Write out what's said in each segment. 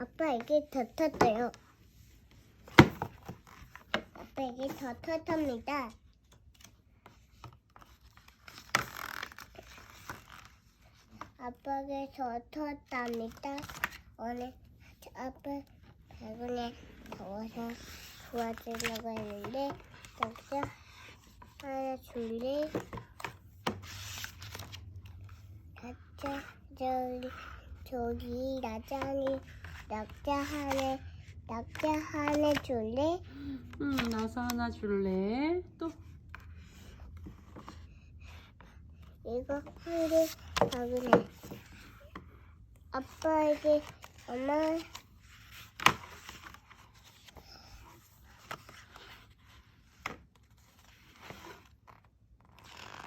아빠 이게 더 탔어요. 아빠 이게 더 탔답니다. 아빠가 더 탔답니다. 오늘 아빠 배근에 더워서 도와주려고 했는데 여기서 하나 줄래? 가짜 저기 저기 나장이 낙자 하나 낙자 하나 줄래? 응, 나사 하나 줄래? 또? 이거 한개 작으네. 아빠에게 엄마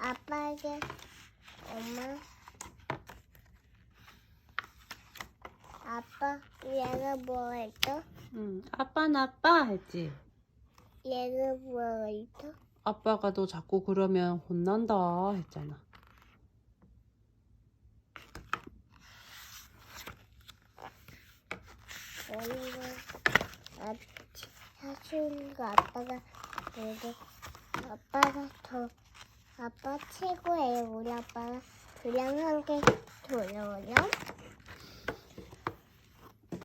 아빠에게 엄마 아빠 얘가 뭐 했어? 응, 아빠는 아빠 했지. 얘가 뭐 했어? 아빠가 너 자꾸 그러면 혼난다 했잖아. 오늘은 아, 사준 거 아빠가 그래도 아빠가 더 아빠 최고예요 우리 아빠가 그냥 한개 돌려요